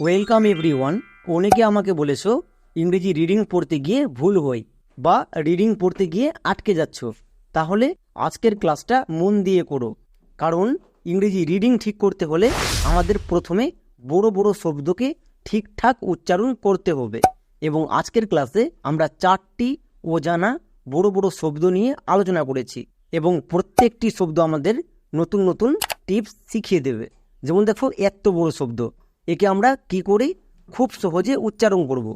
Welcome everyone অনেকে আমাকে বলেছ, ইংরেজি রিডিং পড়তে গিয়ে ভুল হই বা রিডিং পড়তে গিয়ে আটকে যাচ্ছ, তাহলে আজকের ক্লাসটা মন দিয়ে করো। কারণ ইংরেজি রিডিং ঠিক করতে হলে আমাদের প্রথমে বড় বড় শব্দকে ঠিকঠাক উচ্চারণ করতে হবে এবং আজকের ক্লাসে আমরা চারটি অজানা বড় বড় শব্দ নিয়ে আলোচনা করেছি এবং প্রত্যেকটি শব্দ আমাদের নতুন নতুন টিপস শিখিয়ে দেবে। যেমন দেখো, এত বড় শব্দ। একে আমরা কি করে? খুব সহজে উচ্চারণ করব।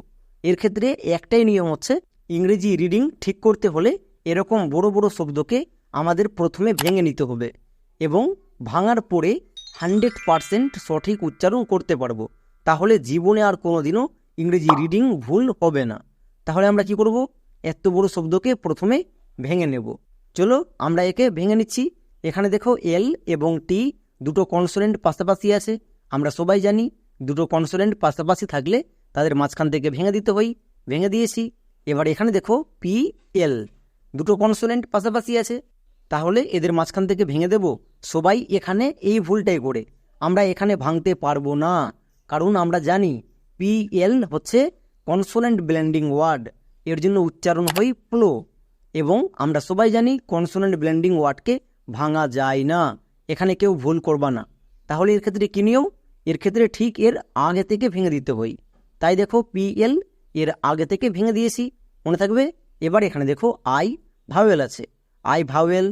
এর ক্ষেত্রে একটাই নিয়ম হচ্ছে ইংরেজি রিডিং ঠিক করতে হলে এরকম বড় বড় শব্দকে আমাদের প্রথমে ভেঙে নিতে হবে এবং ভাঙার পরে হান্ড্রেড পারসেন্ট সঠিক উচ্চারণ করতে পারব। তাহলে জীবনে আর কোনোদিনও ইংরেজি রিডিং ভুল হবে না। তাহলে আমরা কি করব? এত বড় শব্দকে প্রথমে ভেঙে নেব। চলো আমরা একে ভেঙে নিচ্ছি। এখানে দেখো এল এবং টি দুটো কনসোনেন্ট পাশাপাশি আছে। আমরা সবাই জানি দুটো কনসোনেন্ট পাশাপাশি থাকলে তাদের মাঝখান থেকে ভেঙে দিতে হয় ভেঙে দিয়েছি। এবার এখানে দেখো পি এল দুটো কনসোনেন্ট পাশাপাশি আছে। তাহলে এদের মাঝখান থেকে ভেঙে দেব। সবাই এখানে এই ভুলটাই করে। আমরা এখানে ভাঙতে পারব না। কারণ আমরা জানি পি এল হচ্ছে কনসোনেন্ট ব্লেন্ডিং ওয়ার্ড। এর জন্য উচ্চারণ হয় প্লো এবং আমরা সবাই জানি কনসোনেন্ট ব্লেন্ডিং ওয়ার্ডকে ভাঙা যায় না। এখানে কেউ ভুল করবা না। তাহলে এর ক্ষেত্রে কি নিয়ম? এর ক্ষেত্রে ঠিক এর আগে থেকে ভেঙে দিতে হয়। তাই দেখো পিএল এর আগে থেকে ভেঙে দিয়েছি, মনে থাকবে? এবার এখানে দেখো আই ভাওয়েল আছে। I vowel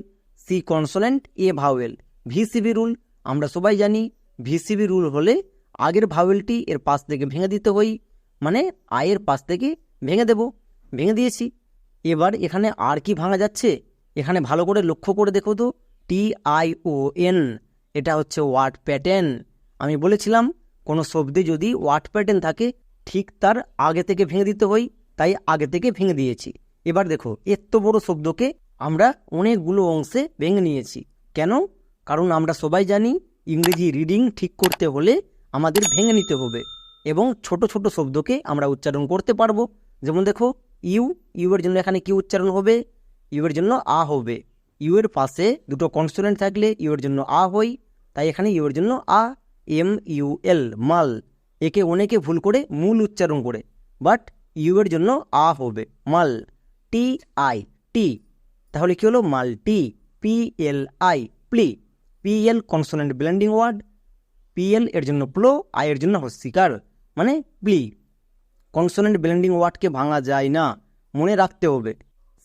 C consonant A vowel VCV rule আমরা সবাই জানি ভিসিবি রুল হলে আগের ভাওয়েলটি এর পাশ থেকে ভেঙে দিতে হই মানে আয়ের পাশ থেকে ভেঙে দেব, ভেঙে দিয়েছি। এবার এখানে আর কি ভাঙা যাচ্ছে? এখানে ভালো করে লক্ষ্য করে দেখো তো টি আই ও এন এটা হচ্ছে ওয়ার্ড প্যাটার্ন আমি বলেছিলাম, কোনো শব্দে যদি ওয়ার্ড প্যাটার্ন থাকে, ঠিক তার আগে থেকে ভেঙে দিতে হয়, তাই আগে থেকে ভেঙে দিয়েছি। এবার দেখো এত বড় শব্দকে আমরা অনেকগুলো অংশে ভেঙে নিয়েছি। কেন? কারণ আমরা সবাই জানি, ইংরেজি রিডিং ঠিক করতে হলে আমাদের ভেঙে নিতে হবে এবং ছোট ছোট শব্দকে আমরা উচ্চারণ করতে পারব। যেমন দেখো, ইউ ইউ এর জন্য এখানে কি উচ্চারণ হবে? ইউ এর জন্য আ হবে। ইউ এর পাশে দুটো কনসোনেন্ট থাকলে ইউ এর জন্য আ হই তাই এখানে ইউ এর জন্য আ। এম ইউ এল মাল। একে অনেকে ভুল করে মূল উচ্চারণ করে বাট ইউ এর জন্য আ হবে, মাল। টি আই টি তাহলে কি হলো? মাল T P L I প্লি P L consonant blending word P L এর জন্য প্লো আই এর জন্য হস্তিকার মানে প্লি কনসোনেন্ট ব্লেন্ডিং ওয়ার্ডকে ভাঙা যায় না, মনে রাখতে হবে।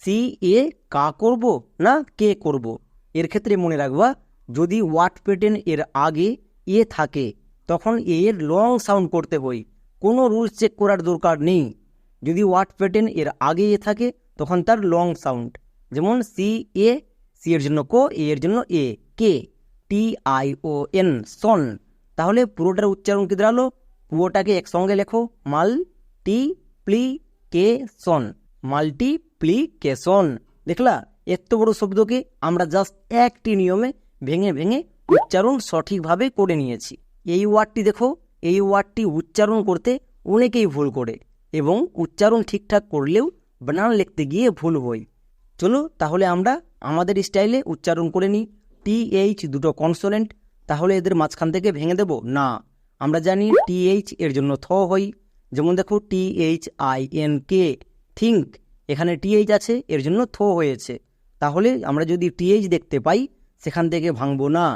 সি এ কা করব না কে করব? এর ক্ষেত্রে মনে রাখবা, যদি ওয়ার্ড পেটেন এর আগে এ থাকে, তখন এর লং সাউন্ড করতে হয়। কোনো রুলস চেক করার দরকার নেই। যদি ওয়ার্ড প্যাটার্ন এর আগে এ থাকে, তখন তার লং সাউন্ড যেমন সি এ সি এর জন্য কো এ এর জন্য এ কে টি আই ও এন সন তাহলে পুরোটার উচ্চারণ কি দাঁড়াল? পুরোটাকে একসঙ্গে লেখো। মাল টি প্লি কে সন মাল্টিপ্লিকেশন দেখলা, এত বড় শব্দকে আমরা জাস্ট একটি নিয়মে ভেঙে ভেঙে উচ্চারণ সঠিকভাবে করে নিয়েছি। এই ওয়ার্ডটি দেখো, এই ওয়ার্ডটি উচ্চারণ করতে অনেকেই ভুল করে এবং উচ্চারণ ঠিকঠাক করলেও বানান লিখতে গিয়ে ভুল হয়। চলো তাহলে আমরা আমাদের স্টাইলে উচ্চারণ করে নিই। টি এইচ দুটো কনসোনেন্ট, তাহলে এদের মাঝখান থেকে ভেঙে দেব? না। আমরা জানি টি এইচ এর জন্য থ হই যেমন দেখো, T H I N K, think, এখানে টিএইচ আছে, এর জন্য থো হয়েছে। তাহলে আমরা যদি টিএইচ দেখতে পাই, সেখান থেকে ভাঙবো না।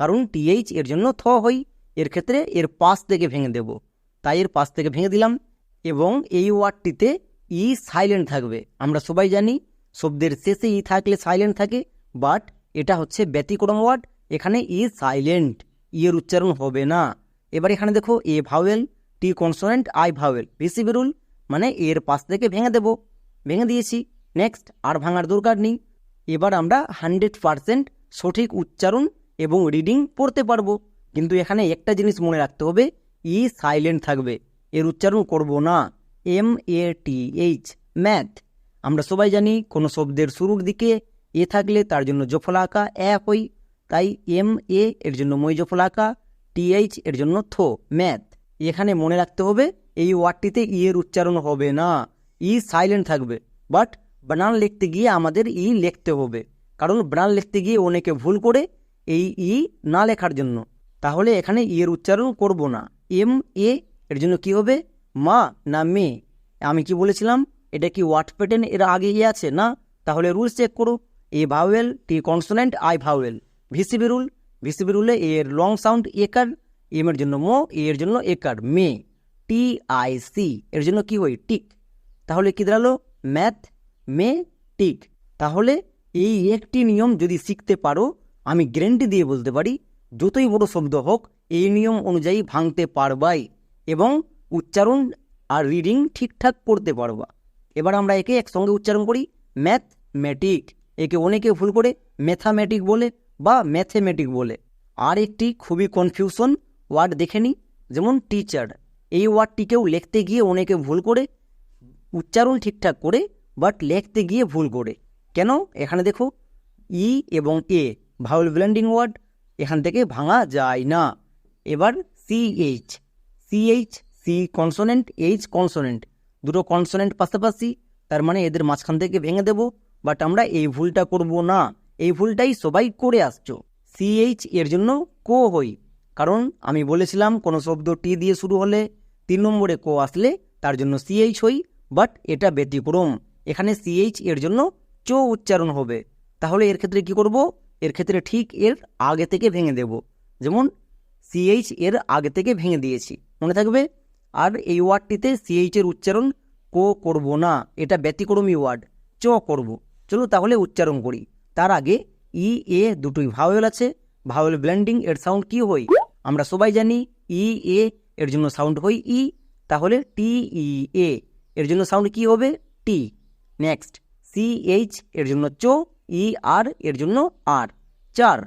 কারণ টিএইচ এর জন্য থ হই। এর ক্ষেত্রে এর পাশ থেকে ভেঙে দেব। তাই এর পাশ থেকে ভেঙে দিলাম এবং এই ওয়ার্ডটিতে ই সাইলেন্ট থাকবে। আমরা সবাই জানি শব্দের শেষে ই থাকলে সাইলেন্ট থাকে, বাট এটা হচ্ছে ব্যতিক্রম ওয়ার্ড। এখানে ই সাইলেন্ট, ই এর উচ্চারণ হবে না। এবার এখানে দেখো A vowel, T consonant, I vowel receive rule মানে এর পাশ থেকে ভেঙে দেব। ভেঙে দিয়েছি। নেক্সট, আর ভাঙার দরকার নেই। এবার আমরা হান্ড্রেড পারসেন্ট সঠিক উচ্চারণ এবং রিডিং পড়তে পারব। কিন্তু এখানে একটা জিনিস মনে রাখতে হবে ই সাইলেন্ট থাকবে। এর উচ্চারণ করব না। M A T H math আমরা সবাই জানি, কোনো শব্দের শুরুর দিকে এ থাকলে তার জন্য জফলা আঁকা এ হই তাই এম এ এর জন্য মই জফলা আঁকা টিএইচ এর জন্য থো ম্যাথ এখানে মনে রাখতে হবে, এই ওয়ার্ডটিতে ই এর উচ্চারণ হবে না। ই সাইলেন্ট থাকবে বাট বানান লিখতে গিয়ে আমাদের ই লিখতে হবে। কারণ বানান লিখতে গিয়ে অনেকে ভুল করে এই ই না লেখার জন্য। তাহলে এখানে ই এর উচ্চারণ করব না। এম, এ, এর জন্য কি হবে? মা না মে। আমি কি বলেছিলাম? এটা কি ওয়াট প্যাটার্ন এর আগে ইয়ে আছে না? তাহলে রুলস চেক করো। A vowel, T consonant, I vowel. VCV rule. VCB রুলে এর লং সাউন্ড একার, এম এর জন্য মো এর জন্য একার, মে। টি আই সি এর জন্য কি হয়? টিক। তাহলে কি দাঁড়াল? ম্যাথ, মে, টিক। তাহলে এই একটি নিয়ম যদি শিখতে পারো আমি গ্যারেন্টি দিয়ে বলতে পারি, যতই বড় শব্দ হোক, এই নিয়ম অনুযায়ী ভাঙতে পারবাই এবং উচ্চারণ আর রিডিং ঠিকঠাক করতে পারবা। এবার আমরা একে একসঙ্গে উচ্চারণ করি ম্যাথমেটিক একে অনেকে ভুল করে ম্যাথামেটিক বলে বা ম্যাথেমেটিক বলে। আর একটি খুবই কনফিউশন ওয়ার্ড দেখে নিই যেমন টিচার এই ওয়ার্ডটিকেও লিখতে গিয়ে অনেকে ভুল করে, উচ্চারণ ঠিকঠাক করে বাট লিখতে গিয়ে ভুল করে। কেন? এখানে দেখো ই এবং এ ভাউল ব্লেন্ডিং ওয়ার্ড, এখান থেকে ভাঙা যায় না। এবার CH CH C consonant H consonant দুটো কনসোনেন্ট পাশাপাশি, তার মানে এদের মাঝখান থেকে ভেঙে দেব বাট আমরা এই ভুলটা করব না। এই ভুলটাই সবাই করে আসছো। সিএইচ এর জন্য কো হই, কারণ আমি বলেছিলাম কোনো শব্দ টি দিয়ে শুরু হলে তিন নম্বরে কো আসলে তার জন্য সিএইচ হই বাট এটা ব্যতিক্রম। এখানে সিএইচ এর জন্য চো উচ্চারণ হবে। তাহলে এর ক্ষেত্রে কি করব? এর ক্ষেত্রে ঠিক এর আগে থেকে ভেঙে দেব। যেমন সিএইচ এর আগে থেকে ভেঙে দিয়েছি। মনে থাকবে? আর এই ওয়ার্ডটিতে সিএইচ এর উচ্চারণ কো করব না। এটা ব্যতিক্রমী ওয়ার্ড। চ করব। চলো তাহলে উচ্চারণ করি। তার আগে ই, এ দুটোই ভাওয়েল আছে। ভাওয়েল ব্ল্যান্ডিং এর সাউন্ড কি হয়? আমরা সবাই জানি ই, এ এর জন্য সাউন্ড হয় ই। তাহলে টি, ই, এ এর জন্য সাউন্ড কি হবে? টি। নেক্সট সি এইচ এর জন্য চো ই আর এর জন্য আর, চার।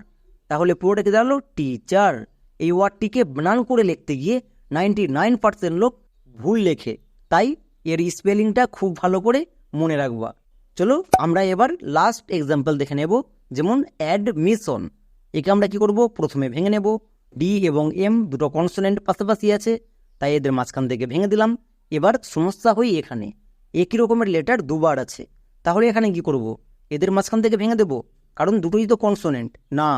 তাহলে পুরোটা কি দাঁড়াল? টিচার এই ওয়ার্ডটিকে বানান করে লিখতে গিয়ে নাইনটি নাইন পার্সেন্ট লোক ভুল লেখে। তাই এর স্পেলিংটা খুব ভালো করে মনে রাখবা। চলো আমরা এবার লাস্ট এক্সাম্পল দেখে নেব, যেমন অ্যাডমিশন একে আমরা কি করব? প্রথমে ভেঙে নেব। ডি এবং এম দুটো কনসোনেন্ট পাশাপাশি আছে, তাই এদের মাঝখান থেকে ভেঙে দিলাম। এবার সমস্যা হয় এখানে। একই রকমের লেটার দুবার আছে। তাহলে এখানে কি করব? এদের মাঝখান থেকে ভেঙে দেব। কারণ দুটোই তো কনসোনেন্ট না,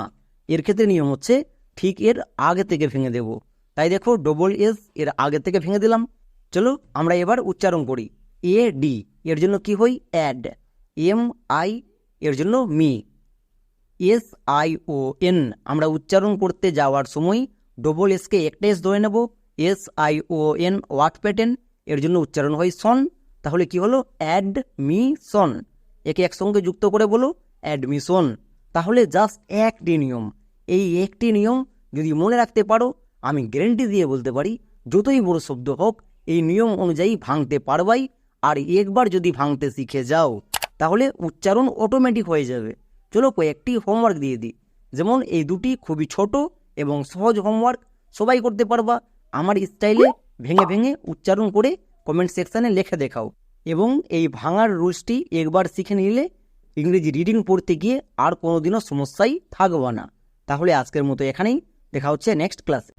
এর ক্ষেত্রে নিয়ম হচ্ছে ঠিক এর আগে থেকে ভেঙে দেব। তাই দেখো ডবল এস এর আগে থেকে ভেঙে দিলাম। চলো আমরা এবার উচ্চারণ করি। এ ডি এর জন্য কি হই? অ্যাড এম আই এর জন্য মি এস আই ও এন আমরা উচ্চারণ করতে যাওয়ার সময় ডবল এসকে একটা এস ধরে নেব। S I O N what pattern এর জন্য উচ্চারণ হয় সন তাহলে কি হলো? অ্যাড মি সন একে একসঙ্গে যুক্ত করে বলো, অ্যাডমিশন। তাহলে জাস্ট একটি নিয়ম। এই একটি নিয়ম যদি মনে রাখতে পারো, আমি গ্যারেন্টি দিয়ে বলতে পারি, যতই বড় শব্দ হোক, এই নিয়ম অনুযায়ী ভাঙতে পারবাই, আর একবার যদি ভাঙতে শিখে যাও, তাহলে উচ্চারণ অটোমেটিক হয়ে যাবে। চলো কয়েকটি হোমওয়ার্ক দিয়ে দিই। যেমন, এই দুটি খুবই ছোট এবং সহজ হোমওয়ার্ক সবাই করতে পারবা। আমার স্টাইলে ভেঙে ভেঙে উচ্চারণ করে কমেন্ট সেকশানে লিখে দেখাও। এবং এই ভাঙার রুলসটি একবার শিখে নিলে ইংরেজি রিডিং পড়তে গিয়ে আর কোনোদিনও সমস্যাই থাকব না। তাহলে আজকের মতো এখানেই। দেখা হচ্ছে নেক্সট ক্লাসে